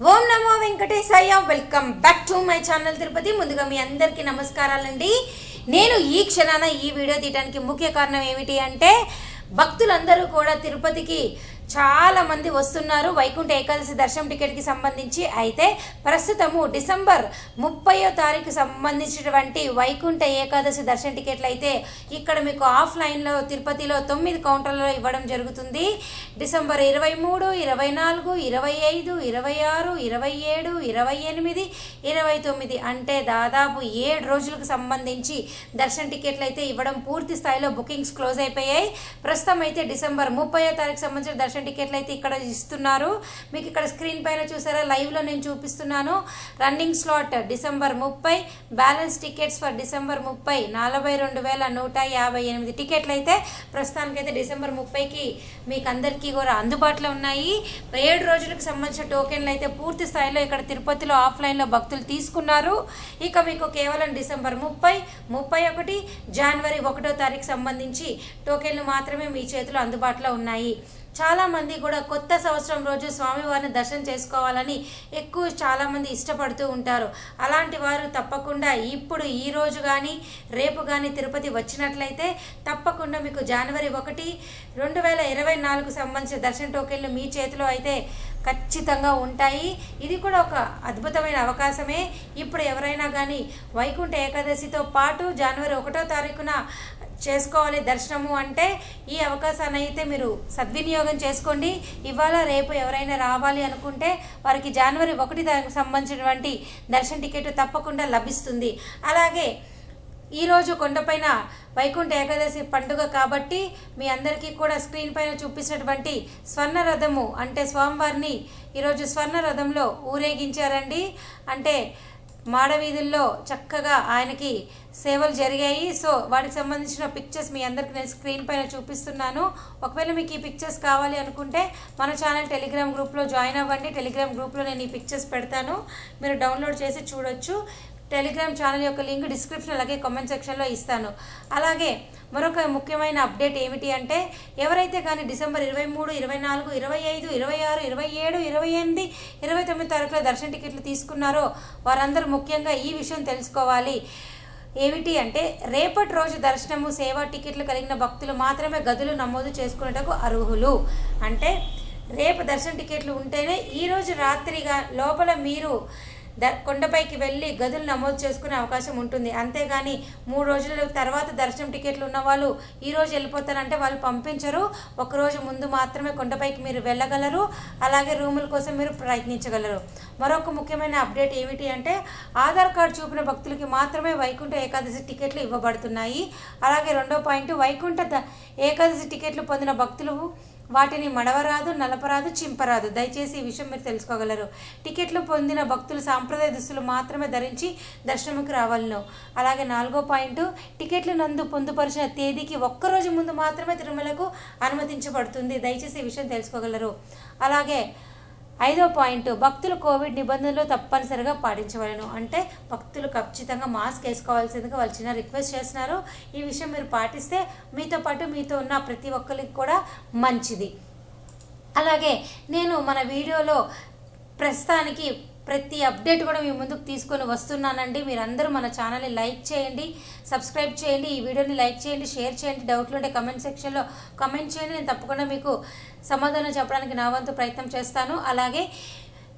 ఓం నమో Venkateshayya welcome back to my channel Tirupati ముందుగా మీ అందరికీ నమస్కారాలండి. నేను ఈ క్షణాన ఈ వీడియో తీయడానికి ముఖ్య కారణం ఏమిటి అంటే భక్తులందరూ కూడా తిరుపతికి చాలా మంది వస్తున్నారు. వైకుంఠ ఏకాదశి దర్శనం టికెట్కి సంబంధించి. అయితే ప్రస్తుతము డిసెంబర్ ముప్పయో తారీఖు సంబంధించినటువంటి వైకుంఠ ఏకాదశి దర్శన టికెట్లు అయితే ఇక్కడ మీకు ఆఫ్లైన్లో తిరుపతిలో తొమ్మిది కౌంటర్లలో ఇవ్వడం జరుగుతుంది. డిసెంబర్ ఇరవై మూడు ఇరవై నాలుగు ఇరవై ఐదు ఇరవై ఆరు ఇరవై ఏడు ఇరవై ఎనిమిది ఇరవై తొమ్మిది అంటే దాదాపు ఏడు రోజులకు సంబంధించి దర్శన టికెట్లు అయితే ఇవ్వడం పూర్తి స్థాయిలో బుకింగ్స్ క్లోజ్ అయిపోయాయి. ప్రస్తుతం అయితే డిసెంబర్ ముప్పై తారీఖు సంబంధించిన దర్శన టికెట్లు అయితే ఇక్కడ ఇస్తున్నారు. మీకు ఇక్కడ స్క్రీన్ పైన చూసారా లైవ్లో నేను చూపిస్తున్నాను. రన్నింగ్ స్లాట్ డిసెంబర్ ముప్పై బ్యాలెన్స్ టికెట్స్ ఫర్ డిసెంబర్ ముప్పై నలభై రెండు వేల నూట యాభై ఎనిమిది టికెట్లు అయితే ప్రస్తుతానికైతే డిసెంబర్ ముప్పైకి మీకు అందరికీ కూడా అందుబాటులో ఉన్నాయి. ఏడు రోజులకు సంబంధించిన టోకెన్లు అయితే పూర్తి స్థాయిలో ఇక్కడ తిరుపతిలో ఆఫ్లైన్లో భక్తులు తీసుకున్నారు. ఇక మీకు కేవలం డిసెంబర్ ముప్పై ముప్పై ఒకటి జనవరి ఒకటో తారీఖు సంబంధించి టోకెన్లు మాత్రమే మీ చేతిలో అందుబాటులో ఉన్నాయి. చాలామంది కూడా కొత్త సంవత్సరం రోజు స్వామివారిని దర్శనం చేసుకోవాలని ఎక్కువ చాలామంది ఇష్టపడుతూ ఉంటారు. అలాంటి వారు తప్పకుండా ఇప్పుడు ఈ రోజు కానీ రేపు కానీ తిరుపతి వచ్చినట్లయితే తప్పకుండా మీకు జనవరి ఒకటి రెండు వేల ఇరవై నాలుగు సంబంధించిన దర్శన టోకెన్లు మీ చేతిలో అయితే ఖచ్చితంగా ఉంటాయి. ఇది కూడా ఒక అద్భుతమైన అవకాశమే. ఇప్పుడు ఎవరైనా కానీ వైకుంఠ ఏకాదశితో పాటు జనవరి ఒకటో తారీఖున చేసుకోవాలి. దర్శనము అంటే ఈ అవకాశాన్ని అయితే మీరు సద్వినియోగం చేసుకోండి. ఇవాళ రేపు ఎవరైనా రావాలి అనుకుంటే వారికి జనవరి ఒకటి దానికి సంబంధించినటువంటి దర్శన టికెట్ తప్పకుండా లభిస్తుంది. అలాగే ఈరోజు కొండపైన వైకుంఠ ఏకాదశి పండుగ కాబట్టి మీ అందరికీ కూడా స్క్రీన్ పైన చూపించినటువంటి స్వర్ణ రథము అంటే స్వామివారిని ఈరోజు స్వర్ణ రథంలో ఊరేగించారండి. అంటే మాడవీధుల్లో చక్కగా ఆయనకి సేవలు జరిగాయి. సో వాటికి సంబంధించిన పిక్చర్స్ మీ అందరికి నేను స్క్రీన్ పైన చూపిస్తున్నాను. ఒకవేళ మీకు ఈ పిక్చర్స్ కావాలి అనుకుంటే మన ఛానల్ టెలిగ్రామ్ గ్రూప్లో జాయిన్ అవ్వండి. టెలిగ్రామ్ గ్రూప్లో నేను ఈ పిక్చర్స్ పెడతాను. మీరు డౌన్లోడ్ చేసి చూడొచ్చు. టెలిగ్రామ్ ఛానల్ యొక్క లింక్ డిస్క్రిప్షన్ అలాగే కామెంట్ సెక్షన్లో ఇస్తాను. అలాగే మరొక ముఖ్యమైన అప్డేట్ ఏమిటి అంటే ఎవరైతే కానీ డిసెంబర్ ఇరవై మూడు ఇరవై నాలుగు ఇరవై ఐదు ఇరవై ఆరు ఇరవై ఏడు ఇరవై ఎనిమిది ఇరవై తొమ్మిది తారీఖులో దర్శన టికెట్లు తీసుకున్నారో వారందరూ ముఖ్యంగా ఈ విషయం తెలుసుకోవాలి. ఏమిటి అంటే రేపటి రోజు దర్శనము సేవా టికెట్లు కలిగిన భక్తులు మాత్రమే గదులు నమోదు చేసుకునేటకు అర్హులు. అంటే రేపు దర్శన టికెట్లు ఉంటేనే ఈరోజు రాత్రిగా లోపల మీరు కొండపైకి వెళ్ళి గదులు నమోదు చేసుకునే అవకాశం ఉంటుంది. అంతేగాని మూడు రోజుల తర్వాత దర్శనం టికెట్లు ఉన్న వాళ్ళు ఈ రోజు వెళ్ళిపోతారంటే వాళ్ళు పంపించరు. ఒకరోజు ముందు మాత్రమే కొండపైకి మీరు వెళ్ళగలరు. అలాగే రూముల కోసం మీరు ప్రయత్నించగలరు. మరొక ముఖ్యమైన అప్డేట్ ఏమిటి అంటే ఆధార్ కార్డు చూపిన భక్తులకి మాత్రమే వైకుంఠ ఏకాదశి టికెట్లు ఇవ్వబడుతున్నాయి. అలాగే రెండో పాయింట్ వైకుంఠ ఏకాదశి టికెట్లు పొందిన భక్తులు వాటిని మడవరాదు నలపరాదు చింపరాదు. దయచేసి ఈ విషయం మీరు తెలుసుకోగలరు. టికెట్లు పొందిన భక్తులు సాంప్రదాయ దుస్తులు మాత్రమే ధరించి దర్శనముకు రావాలను. అలాగే నాలుగో పాయింట్ టికెట్లు నందు పొందుపరిచిన తేదీకి ఒక్కరోజు ముందు మాత్రమే తిరుమలకు అనుమతించబడుతుంది. దయచేసి ఈ విషయం తెలుసుకోగలరు. అలాగే ఐదో పాయింట్ భక్తులు కోవిడ్ నిబంధనలు తప్పనిసరిగా పాటించవలను. అంటే భక్తులు ఖచ్చితంగా మాస్క్ వేసుకోవాల్సిందిగా వాళ్ళు చిన్న రిక్వెస్ట్ చేస్తున్నారు. ఈ విషయం మీరు పాటిస్తే మీతో పాటు మీతో ఉన్న ప్రతి ఒక్కరికి కూడా మంచిది. అలాగే నేను మన వీడియోలో ప్రస్తుతానికి ప్రతి అప్డేట్ కూడా మీ ముందుకు తీసుకొని వస్తున్నానండి. మీరందరూ మన ఛానల్ని లైక్ చేయండి సబ్స్క్రైబ్ చేయండి ఈ వీడియోని లైక్ చేయండి షేర్ చేయండి. డౌట్లు ఉంటే కమెంట్ సెక్షన్లో కమెంట్ చేయండి. నేను తప్పకుండా మీకు సమాధానం చెప్పడానికి నా వంతు ప్రయత్నం చేస్తాను. అలాగే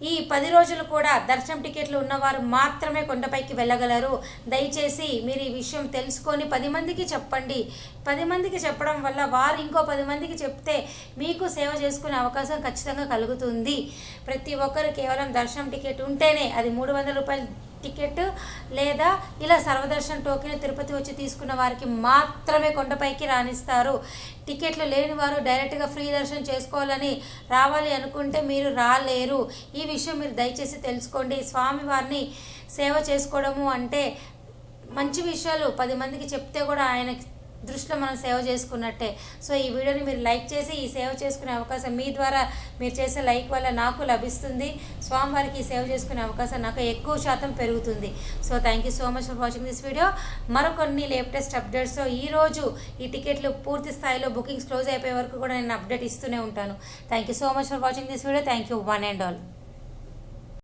ఈ పది రోజులు కూడా దర్శనం టికెట్లు ఉన్నవారు మాత్రమే కొండపైకి వెళ్ళగలరు. దయచేసి మీరు ఈ విషయం తెలుసుకొని పది మందికి చెప్పండి. పది మందికి చెప్పడం వల్ల వారు ఇంకో పది మందికి చెప్తే మీకు సేవ చేసుకునే అవకాశం ఖచ్చితంగా కలుగుతుంది. ప్రతి ఒక్కరు కేవలం దర్శనం టికెట్ ఉంటేనే అది మూడు వందల రూపాయలు టికెట్ లేదా ఇలా సర్వదర్శన్ టోకెన్ తిరుపతి వచ్చి తీసుకున్న వారికి మాత్రమే కొండపైకి రాణిస్తారు. టికెట్లు లేని వారు డైరెక్ట్గా ఫ్రీ దర్శనం చేసుకోవాలని రావాలి అనుకుంటే మీరు రాలేరు. ఈ విషయం మీరు దయచేసి తెలుసుకోండి. స్వామివారిని సేవ చేసుకోవడము అంటే మంచి విషయాలు పది మందికి చెప్తే కూడా ఆయన దృష్టిలో మనం సేవ చేసుకున్నట్టే. సో ఈ వీడియోని మీరు లైక్ చేసి ఈ సేవ చేసుకునే అవకాశం మీ ద్వారా మీరు చేసే లైక్ వల్ల నాకు లభిస్తుంది. స్వామివారికి సేవ చేసుకునే అవకాశం నాకు ఎక్కువ శాతం పెరుగుతుంది. So thank you so much for watching this video మరికొన్ని లేటెస్ట్ అప్డేట్స్ ఈరోజు ఈ టికెట్లు పూర్తి స్థాయిలో బుకింగ్స్ క్లోజ్ అయిపోయే వరకు కూడా నేను అప్డేట్ ఇస్తూనే ఉంటాను. Thank you so much for watching this video thank you one and all